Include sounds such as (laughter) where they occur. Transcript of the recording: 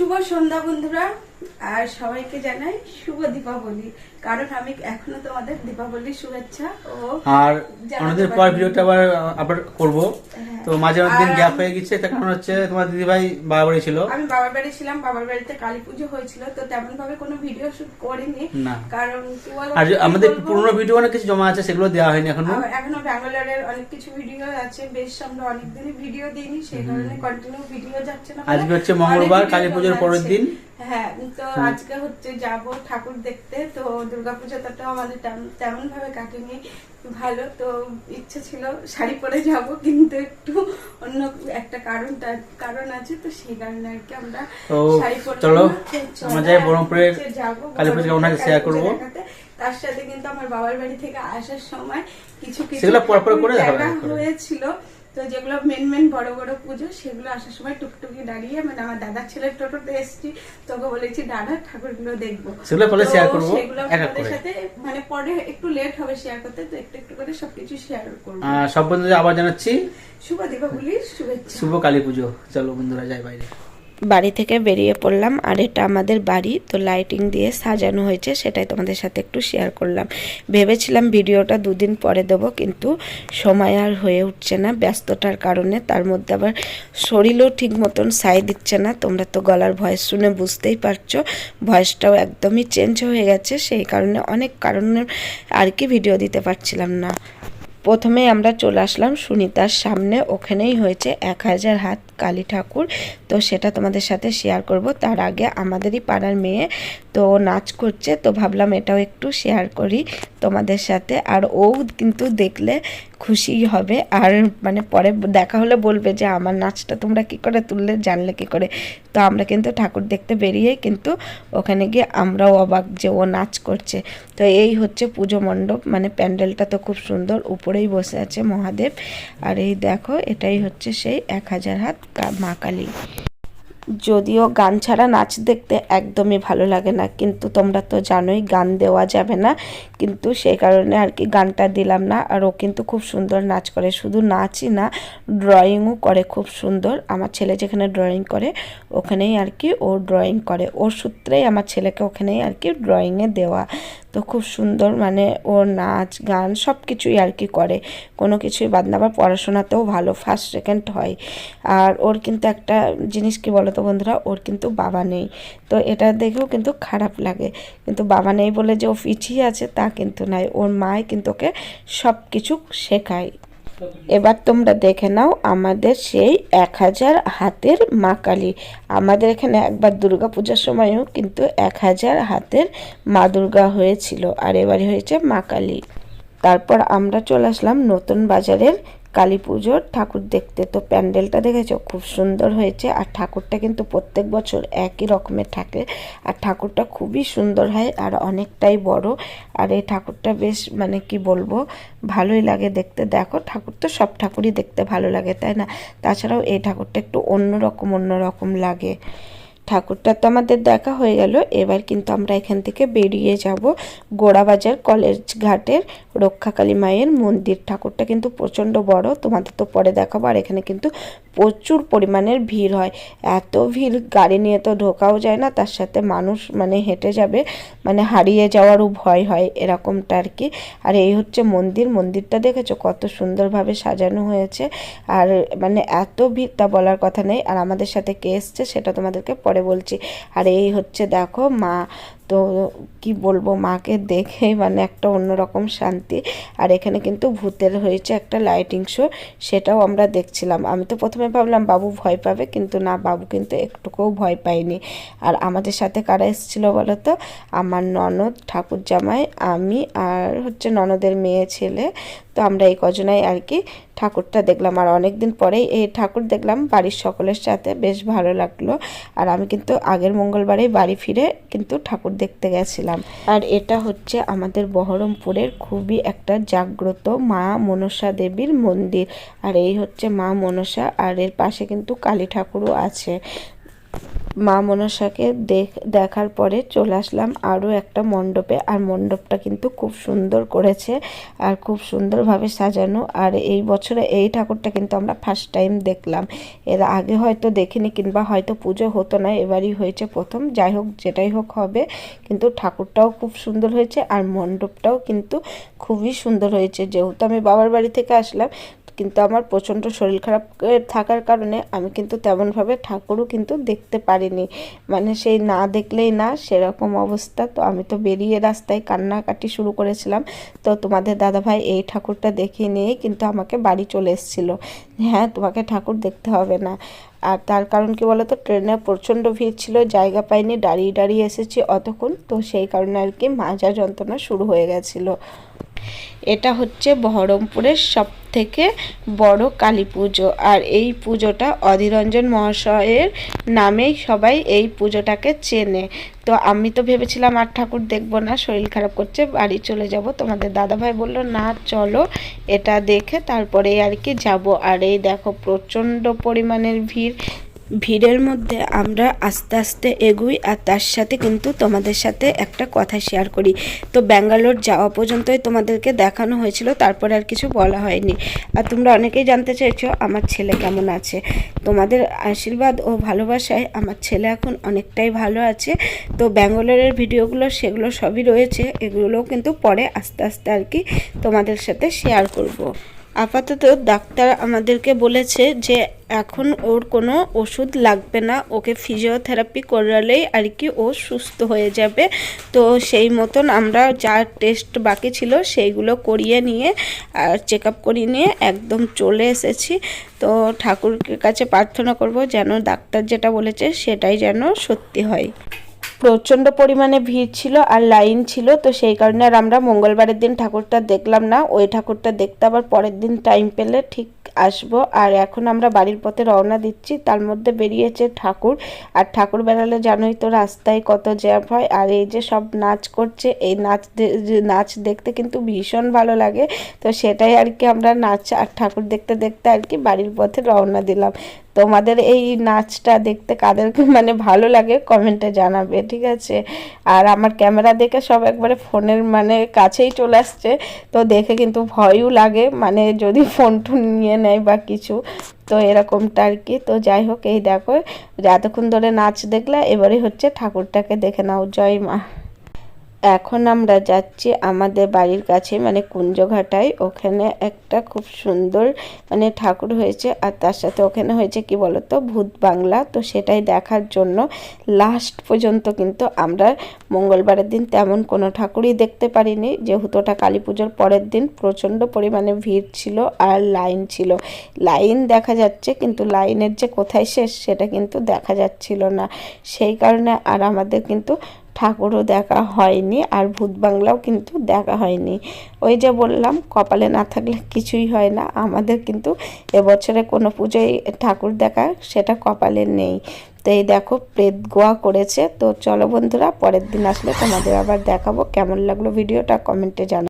শুভ সন্ধ্যা বন্ধুরা। আর সবাইকে জানাই শুভ দীপাবলি। কারণ আমি এখনও তোমাদের দীপাবলির শুভেচ্ছা ও আর অনেকদিন পর ভিডিওটা আবার আবার করব। হ্যাঁ। তো মাঝে অনেকদিন আর গ্যাপ হয়ে গেছে তার কারণ হচ্ছে তোমার দিদি ভাই বাবা বাড়ি ছিল। আমি বাবার বাড়ি ছিলাম বাবার বাড়িতে কালী পুজো হয়েছিল তো তেমন ভাবে কোনো ভিডিও শুট করিনি। কারণ আর আমাদের? পুরোনো ভিডিও অনেক কিছু জমা আছে সেগুলো দেওয়া হয়নি এখনও। এখনও ব্যাঙ্গালোরের অনেক কিছু ভিডিও আছে বেশ আমরা অনেকদিনই ভিডিও দিইনি সেই কারণে কন্টিনিউ ভিডিও যাচ্ছে না আজকে হচ্ছে মঙ্গলবার, কালী পুজোর পরের দিন। হ্যাঁ তো। আজকে হচ্ছে যাব ঠাকুর দেখতে তো দুর্গাপূজাটা তো আমাদের তেমন- ভাবে কাটেনি ভালো তো ইচ্ছে ছিল শাড়ি পরে যাব কিন্তু একটু অন্য একটা কারণ কারণ আছে তো সেই কারণে আর কি আমরা শাড়ি চলো, আমরা যাই কালী পুজো কালী পুজো করব। তার সাথে কিন্তু আমার বাবার বাড়ি থেকে আসার সময় কিছু কিছু সেগুলো করে। হয়েছিল তো যেগুলো মেন মেন বড় বড় পুজো সেগুলো আসার সময় টুকটুকি দাঁড়িয়ে মানে আমার দাদার ছেলের টোটোতে এসেছি। তোকে বলেছি দাদা ঠাকুরগুলো দেখব। সেগুলো পরে শেয়ার করব, সেগুলো। সাথে মানে পরে একটু লেট হবে শেয়ার করতে তো একটু একটু করে সবকিছু শেয়ার করব। সব বন্ধুদের আবার জানাচ্ছি। শুভ দীপাবলির শুভেচ্ছা। শুভ কালী পুজো। চলো বন্ধুরা যাই বাইরে। বাড়ি থেকে বেরিয়ে পড়লাম, আর এটা আমাদের বাড়ি, তো লাইটিং দিয়ে সাজানো হয়েছে, সেটাই তোমাদের সাথে একটু শেয়ার করলাম। ভেবেছিলাম ভিডিওটা দুদিন পরে দেবো, কিন্তু সময় আর হয়ে উঠছে না, ব্যস্ততার কারণে, তার মধ্যে আবার শরীরও ঠিক মতন সাই দিচ্ছে না, তোমরা তো গলার ভয়েস শুনে বুঝতেই পারছ, ভয়েসটাও একদমই চেঞ্জ হয়ে গেছে, সেই কারণে অনেক কারণে আর কি ভিডিও দিতে পারছিলাম না। প্রথমেই আমরা চলে আসলাম সুনিতার সামনে, ওখানেই হয়েছে এক হাজার হাত কালী ঠাকুর। তো সেটা তোমাদের সাথে শেয়ার করব। তার আগে আমাদেরই পাড়ার মেয়ে তো নাচ করছে, তো ভাবলাম এটাও একটু শেয়ার করি তোমাদের সাথে। আর ও কিন্তু দেখলে খুশি হবে। আর মানে পরে দেখা হলে বলবে যে, আমার নাচটা তোমরা কি করে তুললে, জানলে কি করে? তো আমরা কিন্তু ঠাকুর দেখতে বেরিয়ে কিন্তু ওখানে গিয়ে আমরাও অবাক যে ও নাচ করছে। তো এই হচ্ছে পুজো মণ্ডপ। মানে প্যান্ডেলটা তো খুব সুন্দর, উপরেই বসে আছে মহাদেব। আর এই দেখো, এটাই হচ্ছে সেই এক হাজার হাত মা কালী। যদিও গান ছাড়া নাচ দেখতে একদমই ভালো লাগে না, কিন্তু তোমরা তো জানোই গান দেওয়া যাবে না। কিন্তু সেই কারণে আর কি গানটা দিলাম না, আর ও কিন্তু খুব সুন্দর নাচ করে। শুধু নাচই না, ড্রয়িংও করে খুব সুন্দর। আমার ছেলে যেখানে ড্রয়িং করে, ওখানেই আর কি ও ড্রয়িং করে। ওর সূত্রেই আমার ছেলেকে ওখানেই আর কি ড্রয়িংয়ে দেওয়া। তো খুব সুন্দর মানে ওর নাচ, গান সব কিছুই আর কি করে। কোনো কিছুই বাদ না, আবার পড়াশোনাতেও ভালো ফার্স্ট সেকেন্ড হয়। আর ওর কিন্তু একটা জিনিস কি বলো তো বন্ধুরা, ওর কিন্তু বাবা নেই। তো এটা দেখেও কিন্তু খারাপ লাগে। কিন্তু বাবা নেই বলে যে ও পিছিয়ে আছে, তা কিন্তু নাই ওর মাই কিন্তু ওকে সব কিছু শেখায়। এবার তোমরা দেখে নাও আমাদের সেই এক হাজার হাতের মা কালী। আমাদের এখানে একবার দুর্গা পূজার সময়ও কিন্তু এক হাজার হাতের মা দুর্গা হয়েছিল, আর এবারে হয়েছে মা কালী। তারপর আমরা চলে আসলাম নতুন বাজারের কালী পুজোর ঠাকুর দেখতে। তো প্যান্ডেলটা দেখেছ? খুব সুন্দর হয়েছে। আর ঠাকুরটা কিন্তু প্রত্যেক বছর একই রকমের থাকে। আর ঠাকুরটা খুবই সুন্দর হয় আর অনেকটাই বড়। আর এই ঠাকুরটা বেশ মানে কি বলব? ভালোই লাগে দেখতে। দেখো, ঠাকুর তো সব ঠাকুরই দেখতে ভালো লাগে, তাই না? তাছাড়াও এই ঠাকুরটা একটু অন্যরকম অন্যরকম লাগে। ঠাকুরটা তো আমাদের দেখা হয়ে গেল। এবার কিন্তু আমরা এখান থেকে বেরিয়ে যাব গোড়াবাজার কলেজ ঘাটের রক্ষাকালী মায়ের মন্দির। ঠাকুরটা কিন্তু প্রচণ্ড বড়, তোমাদের তো পরে দেখাবো। আর এখানে কিন্তু প্রচুর পরিমাণের ভিড় হয়। এত ভিড়, গাড়ি নিয়ে তো ঢোকাও যায় না, তার সাথে মানুষ মানে হেঁটে যাবে মানে হারিয়ে যাওয়ারও ভয় হয় এরকমটা আর কি। আর এই হচ্ছে মন্দির, মন্দিরটা দেখেছ? কত সুন্দরভাবে সাজানো হয়েছে। আর মানে এত ভিড় তা বলার কথা নেই। আর আমাদের সাথে কে এসছে সেটা তোমাদেরকে পরে বলছি আর এই হচ্ছে দেখো মা তো কি বলব, মাকে দেখে মানে একটা অন্যরকম শান্তি। আর এখানে কিন্তু ভূতের হয়েছে একটা লাইটিং শো সেটাও আমরা দেখছিলাম। আমি তো প্রথমে ভাবলাম, বাবু ভয় পাবে? কিন্তু না, বাবু কিন্তু একটুকুও ভয় পায়নি। আর আমাদের সাথে কারা এসেছিল বলো তো? আমার ননদ ঠাকুর জামাই আমি আর হচ্ছে ননদের মেয়ে ছেলে। তো আমরা এই কজনাই আর কি ঠাকুরটা দেখলাম। আর অনেক দিন পরেই এই ঠাকুর দেখলাম বাড়ির সকলের সাথে, বেশ ভালো লাগল। আর আমি কিন্তু আগের মঙ্গলবারেই বাড়ি ফিরে কিন্তু ঠাকুর দেখতে গেছিলাম। আর এটা হচ্ছে আমাদের বহরমপুরের খুবই একটা জাগ্রত মা মনসা দেবীর মন্দির। আর এই হচ্ছে মা মনসা, আর এর পাশে কিন্তু কালী ঠাকুরও আছে। মা মনসাকে দেখ, দেখার পরে চলে আসলাম আরও একটা মণ্ডপে। আর মণ্ডপটা কিন্তু খুব সুন্দর করেছে আর খুব সুন্দরভাবে সাজানো। আর এই বছরে এই ঠাকুরটা কিন্তু আমরা ফার্স্ট টাইম দেখলাম। এর আগে হয়তো দেখিনি কিংবা হয়তো পুজো হতো না, এবারই হয়েছে প্রথম। যাই হোক, যেটাই হোক হবে। কিন্তু ঠাকুরটাও খুব সুন্দর হয়েছে আর মণ্ডপটাও কিন্তু খুবই সুন্দর হয়েছে। যেহেতু আমি বাবার বাড়ি থেকে আসলাম কিন্তু আমার প্রচণ্ড শরীর খারাপ থাকার কারণে আমি কিন্তু তেমনভাবে ঠাকুরও কিন্তু দেখতে পারিনি। মানে সেই না দেখলেই না সেরকম অবস্থা। তো আমি তো বেরিয়ে রাস্তায় কান্নাকাটি শুরু করেছিলাম। তো তোমাদের দাদাভাই এই ঠাকুরটা দেখে নিয়েই কিন্তু আমাকে বাড়ি চলে এসেছিল। হ্যাঁ তোমাকে ঠাকুর দেখতে হবে না। আর তার কারণ কি বলতো? ট্রেনে প্রচণ্ড ভিড় ছিল, জায়গা পাইনি, দাঁড়িয়ে দাঁড়িয়ে এসেছি অতক্ষণ। তো সেই কারণে আর কি মাজা যন্ত্রণা শুরু হয়ে গেছিল। এটা হচ্ছে বহরমপুরের সব থেকে বড় কালী পুজো। আর এই পুজোটা অধীরঞ্জন মহাশয়ের নামেই সবাই এই পুজোটাকে চেনে। তো আমি তো ভেবেছিলাম আর ঠাকুর দেখব না, শরীর খারাপ করছে, বাড়ি চলে যাব। তোমাদের দাদাভাই বলল, না, চলো, এটা দেখে তারপরে আর কি যাব। আর এই দেখো, প্রচণ্ড পরিমাণের ভিড়। ভিড়ের মধ্যে আমরা আস্তে আস্তে এগুই আর তার সাথে কিন্তু তোমাদের সাথে একটা কথা শেয়ার করি। তো ব্যাঙ্গালোর যাওয়া পর্যন্তই তোমাদেরকে দেখানো হয়েছিল, তারপরে আর কিছু বলা হয়নি। আর তোমরা অনেকেই জানতে চাইছো আমার ছেলে কেমন আছে। তোমাদের আশীর্বাদ ও ভালোবাসায় আমার ছেলে এখন অনেকটাই ভালো আছে। তো ব্যাঙ্গালোরের ভিডিওগুলো, সেগুলো সবই রয়েছে, এগুলোও কিন্তু পরে আস্তে আস্তে আর কি তোমাদের সাথে শেয়ার করব। আপাতত ডাক্তার আমাদেরকে বলেছে যে এখন ওর কোনো ওষুধ লাগবে না। ওকে ফিজিওথেরাপি করালেই আর কি ও সুস্থ হয়ে যাবে। তো সেই মতন আমরা যা টেস্ট বাকি ছিল সেইগুলো করিয়ে নিয়ে আর চেক আপ করিয়ে নিয়ে একদম চলে এসেছি। তো ঠাকুরের কাছে প্রার্থনা করব যেন ডাক্তার যেটা বলেছে সেটাই যেন সত্যি হয়। প্রচণ্ড পরিমাণে ভিড় ছিল আর লাইন ছিল, তো সেই কারণে আর আমরা মঙ্গলবারের দিন ঠাকুরটা দেখলাম না। ওই ঠাকুরটা দেখতে আবার পরের দিন টাইম পেলে ঠিক আসব। আর এখন আমরা বাড়ির পথে রওনা দিচ্ছি, তার মধ্যে বেরিয়েছে ঠাকুর। আর ঠাকুর বেড়ালে জানোই তো রাস্তায় কত জ্যাম হয়। আর এই যে সব নাচ করছে, এই নাচ নাচ দেখতে কিন্তু ভীষণ ভালো লাগে। তো সেটাই আর কি আমরা নাচ আর ঠাকুর দেখতে দেখতে আর কি বাড়ির পথে রওনা দিলাম। তোমাদের এই নাচটা দেখতে কাদেরকে (laughs) মানে ভালো লাগে কমেন্টে জানাবে, ঠিক আছে? আর আমার ক্যামেরা দেখে সব একবারে ফোনের মানে কাছেই চলে আসছে, তো দেখে কিন্তু ভয়ও লাগে মানে যদি ফোন টোন নিয়ে নেয় বা কিছু, তো এরকমটা আর কি। তো যাই হোক, এই দেখো, যতক্ষণ ধরে নাচ দেখলে, এবারে হচ্ছে ঠাকুরটাকে দেখে নাও, জয় মা। এখন আমরা যাচ্ছি আমাদের বাড়ির কাছে মানে কুঞ্জঘাটায়। ওখানে একটা খুব সুন্দর মানে ঠাকুর হয়েছে আর তার সাথে ওখানে হয়েছে কি বলতো, ভূত বাংলা। তো সেটাই দেখার জন্য লাস্ট পর্যন্ত কিন্তু আমরা মঙ্গলবারের দিন তেমন কোনো ঠাকুরই দেখতে পারিনি। যেহেতু ওটা কালী পুজোর পরের দিন, প্রচণ্ড পরিমাণে ভিড় ছিল আর লাইন ছিল। লাইন দেখা যাচ্ছে, কিন্তু লাইনের যে কোথায় শেষ সেটা কিন্তু দেখা যাচ্ছিল না। সেই কারণে আর আমাদের কিন্তু ঠাকুরও দেখা হয়নি আর ভূত বাংলাও কিন্তু দেখা হয়নি। ওই যে বললাম, কপালে না থাকলে কিছুই হয় না। আমাদের কিন্তু এবছরে কোনো পুজোয় ঠাকুর দেখা সেটা কপালে নেই। তো এই দেখো, প্রেত গোয়া করেছে। তো চলো বন্ধুরা, পরের দিন আসলে তোমাদের আবার দেখাবো। কেমন লাগল ভিডিওটা কমেন্টে জানা